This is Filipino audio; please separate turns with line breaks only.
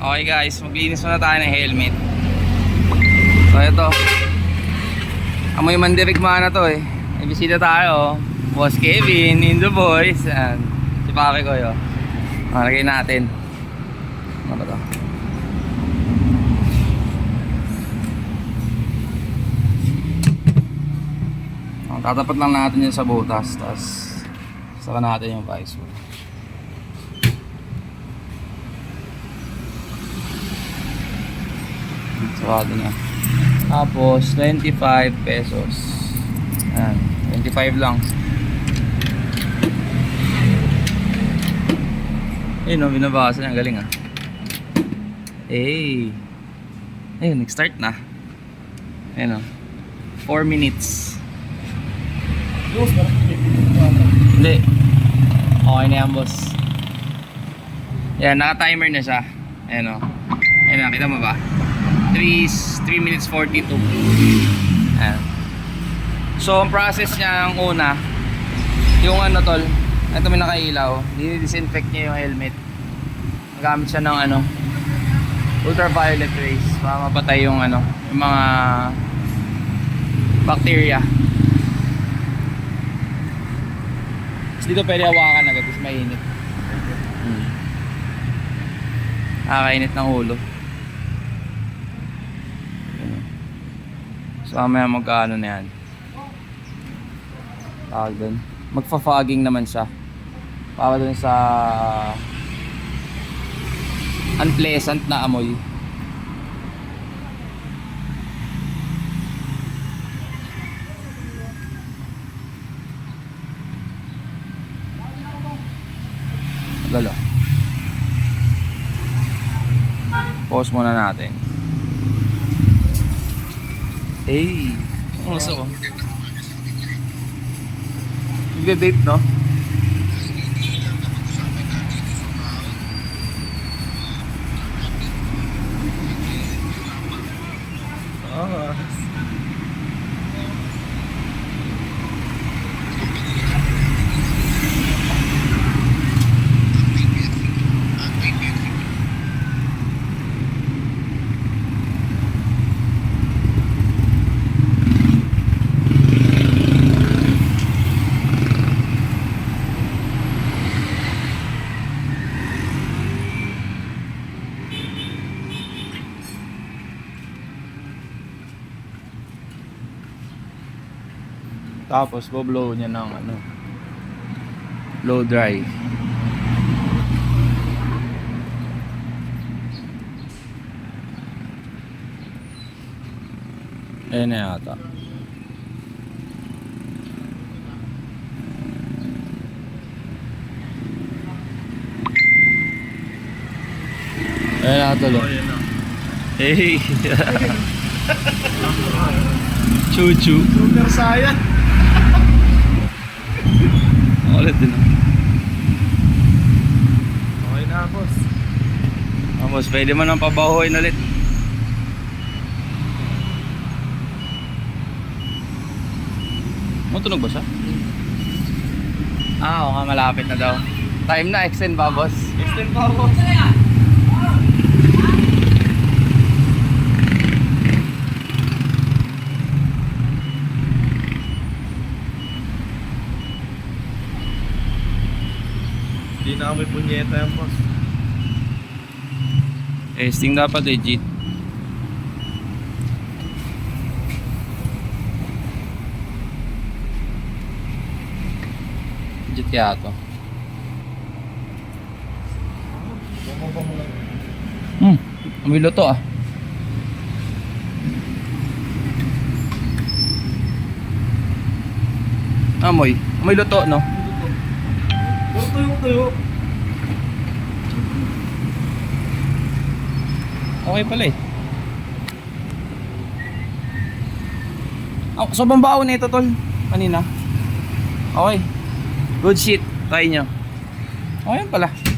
Okay guys, maglinis muna tayo ng helmet. So ito. Amoy mandirigma na to eh. May bisita tayo. Boss Kevin, Indo Boys. And si pare ko yun. Malagay natin. Ano ba to? Ang tatapat lang natin yun sa butas. Tapos saka natin yung visor. Sarado na. Tapos, 25 pesos. Ayan, 25 lang. Ayun o, binabasa niya. Galing ah. Eh. Ayun, nag-start na. Ayun o. 4 minutes. Hindi. Okay na yan, boss. Yan, naka-timer na siya. Ayan o. Ayan, nakita mo ba? 3, 3 minutes 42. Ayan. So, ang process niya ang una, yung ano tol, ito may nakailaw, disinfect niya yung helmet. Nagamit siya ng ano, ultraviolet rays para mapatay yung ano, yung mga bacteria. Tapos dito pwede hawakan agad, tapos mainit. Hmm. Nakakainit ng ulo. Yun. So mamaya magkaano na yan. Tawag dun. Magfa-fogging naman siya. Para dun sa unpleasant na amoy. Lalo. Pause muna natin. Hey! Ang uso ko. Nagbe-vape, no? Ah. Tapos bo-blow niya ng ano blow dry. Ayan na yata. Ayan na tuloy. Hey! Chuchu.
Super saya.
Ulit din.
Okay na, boss.
Tapos pwede mo nang pabahuin ulit. Matunog ba siya? Ah, oo malapit na daw. Time na, extend ba, boss?
Extend pa, boss. Hindi na kami punyeta yan, boss.
Testing dapat legit. Legit kaya to. Hmm, amoy luto ah. Amoy, amoy luto no?
Yung tuyo-tuyo.
Okay pala eh. Oh, sobrang baon nito tol. Kanina. Okay. Good shit. Try nyo. Okay pala.